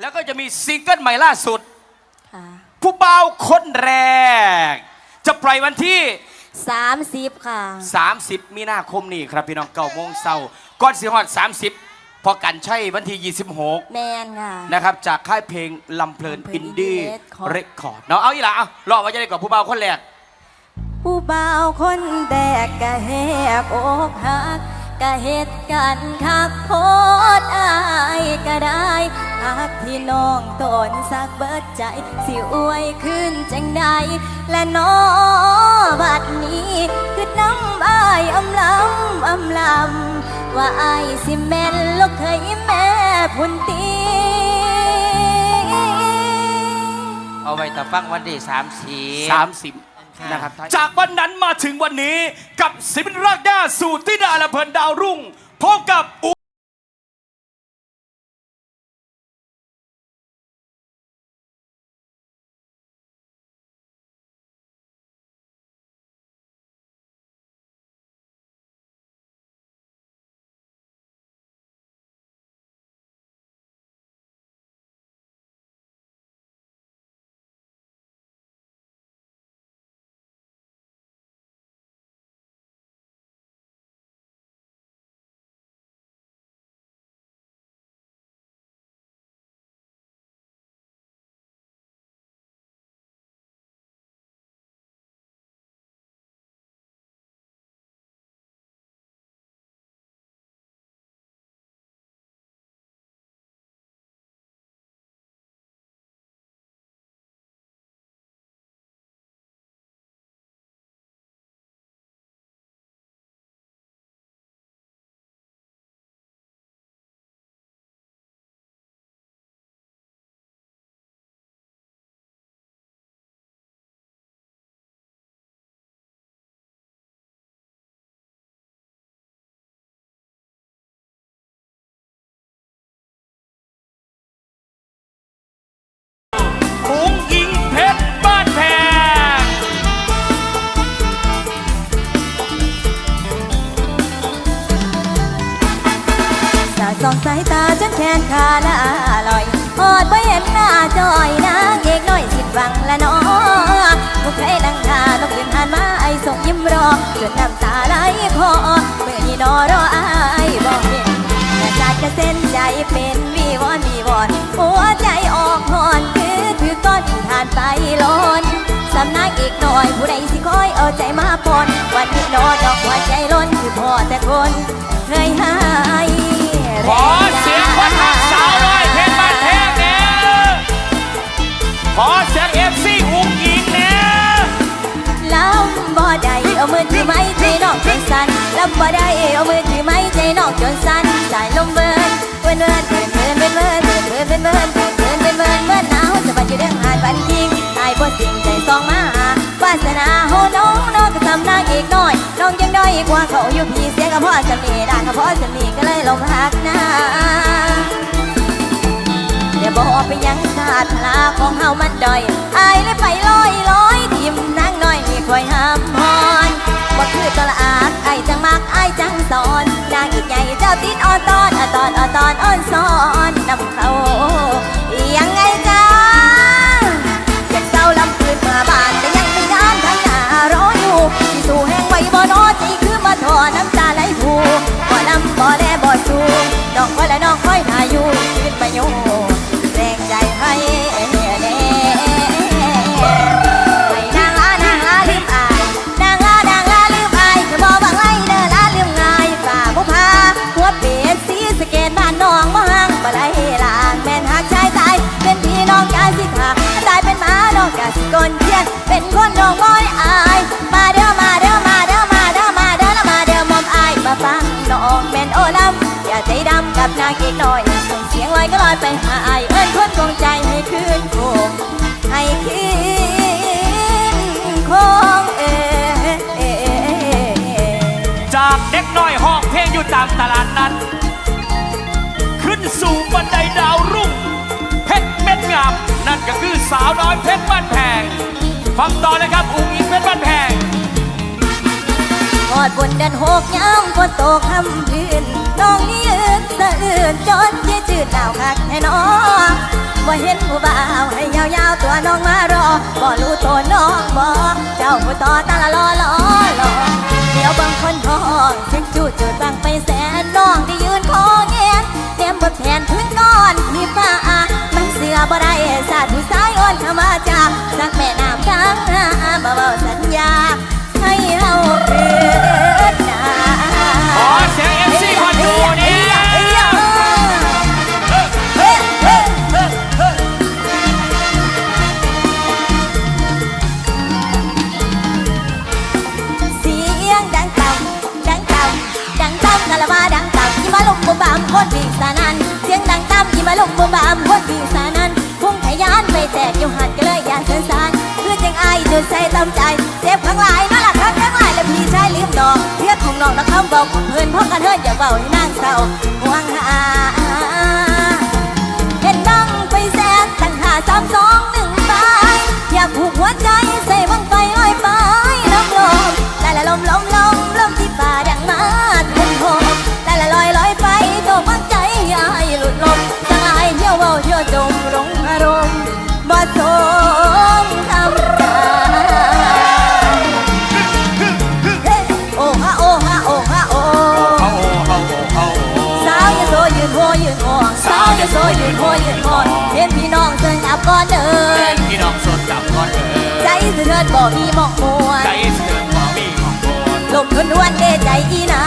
แล้วก็จะมีซิงเกิลใหม่ล่าสุดค่ะผู้เบาวคนแรก จะปล่อยวันที่สามสิบค่ะ 30 มีนาคมนี้ครับพี่น้องเก้าโมงเช้าก่อนสิฮอด 30 พอกันใช่วันที่ 26 แมนค่ะนะครับจากค่ายเพลงลำเพลินลำเพลินอินดี้ Indie Record เรคคอร์ดเนาะเอาอีหละเอารอไว้จะได้ก่อนผู้เบาวคนแรก ผู้บ่าวคนแดกกะแหกอกหัก กะเหตุกันคักโพดอายก็ได้หักที่น้องตนสักเบิดใจ สิอวยขึ้นจังใด และน้อบัดนี้คือน้ำอายอำลำอำลำว่าอายสิแม่นลูกเคยแม่พุ่นตีเอาไว้แต่ฟังวันที่สามสี่30 นะครับ จากวันนั้นมาถึงวันนี้กับศิลปินรากหน้าสู่ที่ดาลำเพลินดาวรุ่งพบกับ องสายตาจนแขนขาละลอยอดไปเห็นหน้าจอยนางเอกน้อยสิฟังละน้อพวกใครนั่งทาต้องเดินผ่านมาไอส่งยิ้มรอจนน้ำตาไหลคอเมื่อนี้นอรออายบอกเห็นแต่จาดกระเส้นใจเป็นวีวอนวีวอนหัวใจออกหอนคือถือก้อนทานไปล้นสำนักอีกหน่อยผู้ใดสิคอยเอาใจมาปนวันนี้นอดอกหัวใจล้นคือพ่อแต่คนเคยหาย ขอเสียงคนหักสาวหน่อยเพชรบ้านแพงเนี่ยขอเสียงเอฟซีอุ้งอิงเนี่ยลำบ่ได้เอามือถือไม้ใจนอกจนสั่นลำบ่ได้เอามือถือไม้ใจนอกจนสั่นสายลมเบินเบินเบินเบินเบินเบินเบินเบินเบินเบินเบินเบินเบินเบินเบินเบินหนาวจะบันอยู่เรื่องหาดบันทิงตายบ่สิ่งใจสองมาหาวาสนาโหน้ อีกน้อย น้องยังด้อยกว่าเขาอยู่พี่เสียกับพ่อจะมีด่างกับพ่อจะมีก็เลยลงหักหน้าเดี๋ยวบอกไปยังชาติพลาของเฮามันดอยอายเลยไปลอยลอยทิมนางน้อยมีคอยห้ามพอนบ่คือตละอาดไอจังมักไอจังสอนนางอีกใหญ่เจ้าติดออนตอนอตอนอตอนอ้อนสอนนำ น้องกาสิกลเทียนเป็นคนน้องบ่ได้อาย มาเด้อมาเด้อมาเด้อมาเด้อมาเด้อมาเด้อมอมอายมาฟังน้องเป็นโอลำอย่าใจดำกับนางเอกน้อยส่งเสียงลอยก็ลอยไปหาอายเอิ้นคนคงใจให้คืนคงให้คืนคงเอจากเด็กน้อยห้องเพลงอยู่ตามตลาดนั้นขึ้นสู่บันไดดาวรุ่งเพชรเม็ดงามนั่นก็คือสาวน้อยเพชรบ้านแพ ฟังต่อเลยครับอุ้งอิงเพชรบ้านแพงกอดบนเดินหกย้ำฝนตกคำพื้นน้องนี่ยืนสะอื่นจนเจจืนหนาวคักแน่นอบ่เห็นผู้บ่าวให้ยาวๆตัวน้องมารอบ่รู้ตัวน้องบ่เจ้าผู้ต่อตาละลอลอลอเดี๋ยวบางคนห้องเสียงจูดจูดบังไปแสนน้องที่ยืนคอแงนเตรียมบทแผนพื้นก้อนมีฟ้ามันเสือบ่ได้สาดผู้สายอ่อนเข้ามาจ ยแตกอยู่หัดก็เลยยานเส้นสารเพื่อจังไอจุดใจตำใจเจ็บข้างหลายนั่นแหละข้างข้างหลายและพี่ชายลืมดอกเพื่อของน้องนะคำบอกของเพื่อนพ่อกันเฮิรอย่าเบาให้นางเศร้าห่วงหาเห็นดังไปแสนตั้งหาสามสองหนึ่งไปอยากผูกหัวใจ โสยืนโหยืนโหเห็นพี่น้องเดินอับก่อนเดิเดินนพี่น้องสดจับก่อนเดินใจสะเทือนบ่มีหมอกมวใจนเสื่อมบ่มีของโคนลมทนวนเดใจอีนา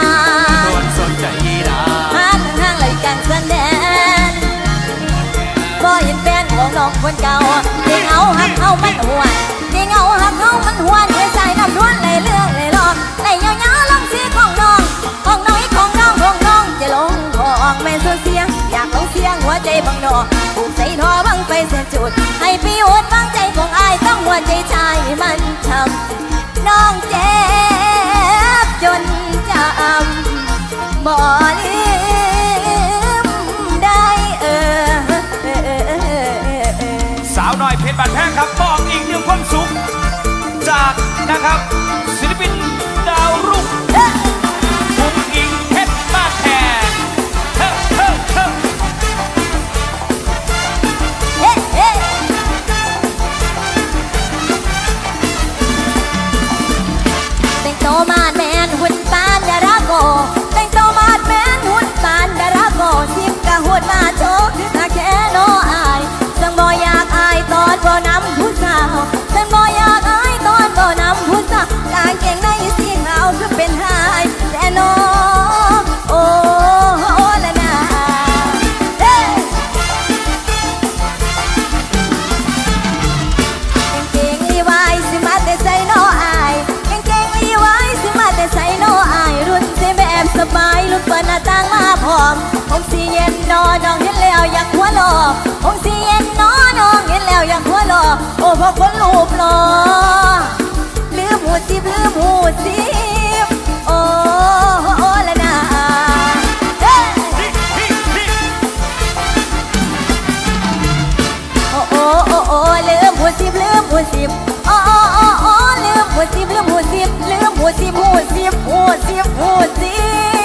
โดนสนใจอีดาห่างห่างๆเลยกันสันแดนบ่เห็นแฟนของน้องคนเก่าเด้งเอาหักเอามันหวนเด้งเอาหักเอามันหวนเอ้ยใจน้ำร้วนเลยเรื่อง องแม่ส่วนเสียง อยากลงเสียงหัวใจบังนอผูกใส่ทอบังไฟเส้นจุด ให้พี่อุดบังใจของอายต้องหัวใจชายมันช้ำน้องเจ็บจนจำบ่ลืมได้เออสาวน้อยเพชรบันแพงครับบอกอีกหนึ่งความสุข จากนะครับศิล มาพร้อมผมสีเย็นนอนน้องเห็นแล้วอยากหัวหลอกผมสีเย็นนอนน้องเห็นแล้วอยากหัวหลอกโอ้พอคนรูปหล่อลืมหูสิบลืมหูสิบโอ้โอ้ละนาเฮ้ยโอ้โอ้โอ้โอ้ลืมหัวสิบลืมหัวสิบโอ้โอ้โอ้โอ้ลืมหัวสิบลืมหัวสิบลืมหัวสิบหัวสิบหัวสิบหัวสิบ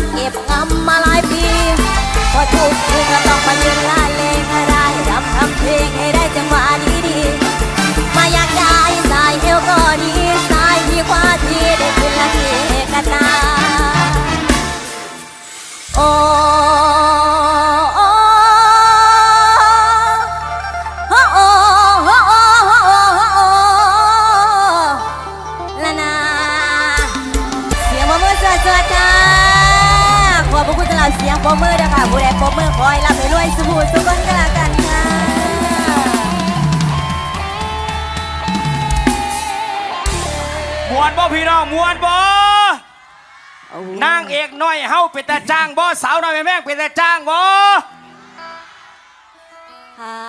ำเก็บงำมาหลายปีพอทุกคืนก็ต้องมายืนลาเลงอะไรรำทำเพลงให้ได้จังหวะดีๆมาอยากได้สายเอวก็ดีสายที่คว่าที่ได้ขึ้นละเทกตาโอ้ รวยสุขสุขคนกันละกันค่ะ มวนบ่พี่น้องมวนบ่นางเอกน้อยเฮาเป็นแต่จ้างบ่สาวน้อยแม่แม่งเป็นแต่จ้างบ่ค่ะ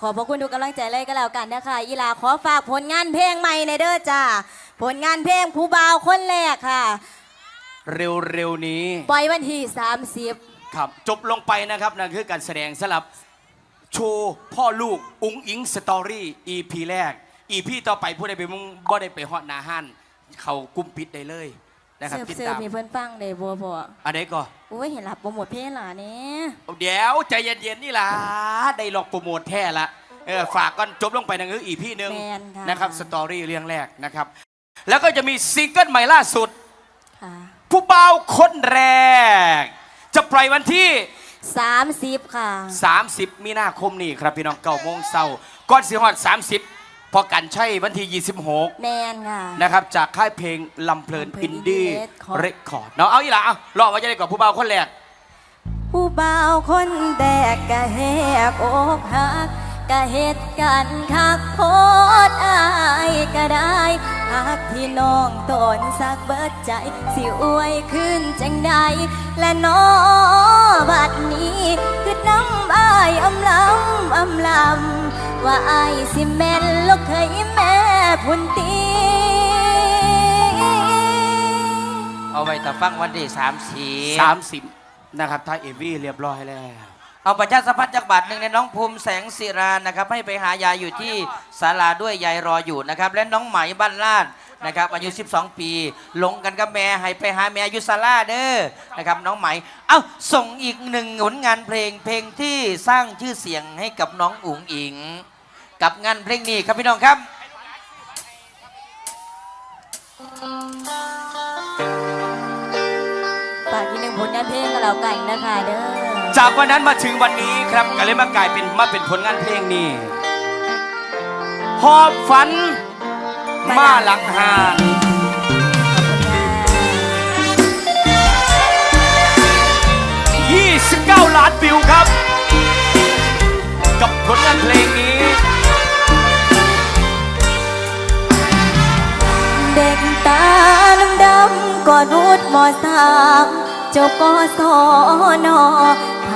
ขอบพระคุณทุกกำลังใจเลยก็แล้วกันนะคะอีหลาขอฝากผลงานเพลงใหม่ในเด้อจ้าผลงานเพลงผู้บ่าวคนแรกค่ะ เร็วๆนี้ ปล่อยวันที่30 ครับจบลงไปนะครับนั่นคือการแสดงสลับโชว์พ่อลูกอุ๋งอิงสตอรี่ EP แรก EP ต่อไปผู้ใดไปมึงบ่ได้ไปฮอดหนาฮั่นเขากุมปิดได้เลยนะครับเสิร์ฟติดเสิร์ฟตามมีเพื่อนฟังเลยบัวบัวอันไหนก็โอ้ยเห็นหลับโปรโมทเพลงหล่ะเนี่ยเดี๋ยวใจเย็นๆนี่ล่ะได้ลอกโปรโมทแท้ละเออฝากก่อนจบลงไปนั่นคือ EP หนึ่งแมนค่ะนะครับสตอรี่เรื่องแรกนะครับ แล้วก็จะมีซิงเกิลใหม่ล่าสุด ค่ะ ผู้เบาวคนแรก จะปล่อยวันที่ 30 ค่ะ 30 มีนาคมนี้ครับพี่น้องเก้าโมงเช้าก่อนสิฮอด30 พอกันใช่วันที่ 26 แมนค่ะ นะครับ จากค่ายเพลงลำเพลินลำเพลินอินดี้ Indie Record เรคคอร์ดเนาะเอาอีหล่ะเอารอว่าจะได้กับผู้เบาวคนแรก ผู้บ่าวคนแดกกะแหกอกหัก กะเหตุกันคักโพดอายก็ได้หักที่น้องตนสักเบิดใจ สิอวยขึ้นจังใด และน้อบัดนี้คือน้ำอายอำลำอำลำว่าอายสิแม่นลูกเคยแม่พุ่นตีเอาไว้แต่ฟังวันที่สามสี่30นะครับท้ายเอวีเรียบร้อยแล้ว เอาประชาสัมพันธ์จากบัตรหนึ่งในน้องภูมิแสงศิรานะครับให้ไปหายายอยู่ที่ศาลาด้วยยายรออยู่นะครับและน้องไหมบ้านลาดนะครับอายุ 12 ปีลงกันกับแม่ให้ไปหาแม่อยู่ศาลาเด้อนะครับน้องไหมเอ้าส่งอีกหนึ่งผลงานเพลงเพลงที่สร้างชื่อเสียงให้กับน้องอุ๋งอิง กับงานเพลงนี้ครับพี่น้องครับฝากที่หนึ่งผลงานเพลงก็แล้วกันนะคะเด้อ จากวันนั้นมาถึงวันนี้ครับก็เลยมากลายเป็นมาเป็นผลงานเพลงนี้หอบฝัน มาหลังหาน29ล้านวิวครับ กับผลงานเพลงนี้ เด็กตาดำดำก่อนวุฒมสามจบกศนภ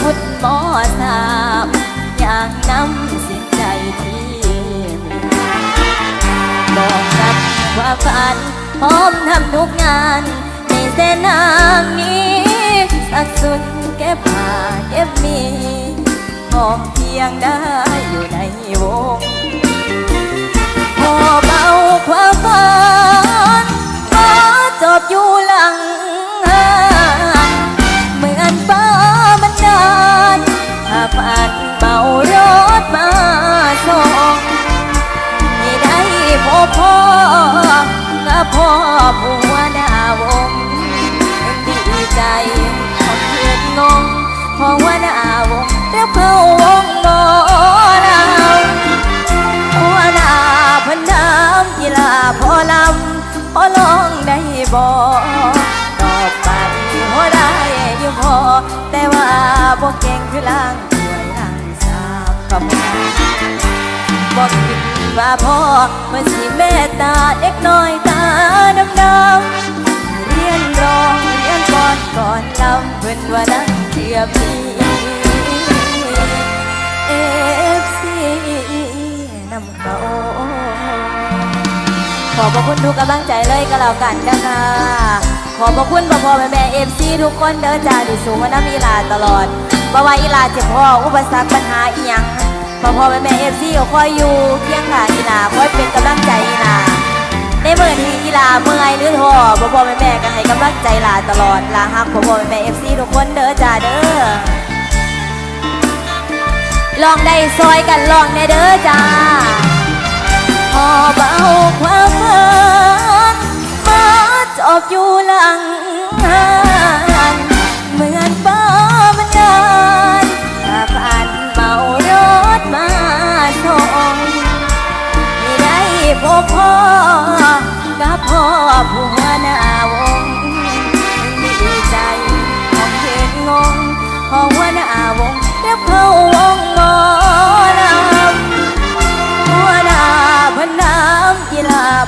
พุทธหมอสามอย่างนำสิ้นใจที่มีบอกกับว่าฝันพร้อมทำทุกงาน ในเส้นทางนี้สักสุดแก้บมาเก็บมีหอมเพียงได้อยู่ในวงพอเบาความฝัน เก่งคือล่างถวยล่างสาบกับพ่อบอกคิดว่าพ่อมันสิเมตตาเด็กน้อยตาดำดำเรียนร้องเรียนก่อนก่อนลำเพิ่นว่านั่งเทียบพี่เอฟซีนำเขาขอบพระคุณทุกกำลังใจเลยก็แล้วกันนะคะขอบพระคุณพ่อพ่อแม่แม่เอฟซีทุกคนเดินจากที่สูงมาน้ำอีหลาตลอด บ่ว่าอีลาเจ็บพ่ออุปสรรคปัญหาอีหยังพ่อพ่อแม่แม่เอฟซีคอยอยู่เพียงข้างอีลาคอยเป็นกำลังใจอีลาในเมื่อที่อีลาเมื่อยหรือท้อพ่อพ่อแม่แม่ก็ให้กำลังใจลาตลอดลาฮักพ่อพ่อแม่แม่เอฟซีทุกคนเด้อจ้าเด้อลองได้ซอยกันลองในเด้อจ้าพอเบาความฝันมาจอบอยู่หลัง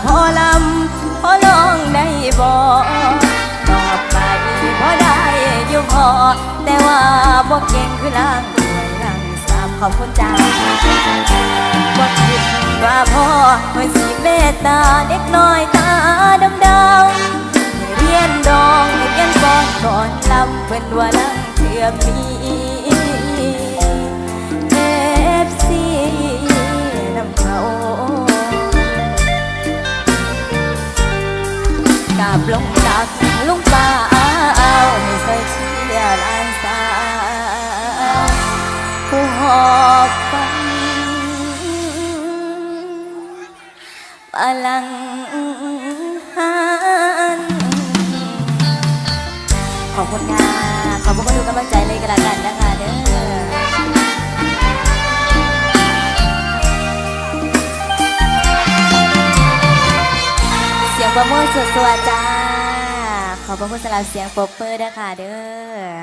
พอลำพอลองได้บอกตอบไปพอได้อยู่พอ แต่ว่าบ่เก่งคือล่างถวยล่างสามขอบคุณจ้าบ่คิดว่าพ่อเมื่อสิเมตตาเด็กน้อยตาดำดำเรียนดองเรียนก่อนก่อนลำเพิ่นว่านั่งเชื่อมีเอฟซีน้ำเขา กาบลงจากลงป่าเอาให้ใส่เชียร์ลานสาผู้หอบฟังพลังหันขอบคุณค่ะขอบคุณทุกกำลังใจเลยกันละกันนะคะเด้อ ประมือสวดๆจ้า ขอบพระคุณสำหรับเสียงปรบมือด้วยค่ะเด้อ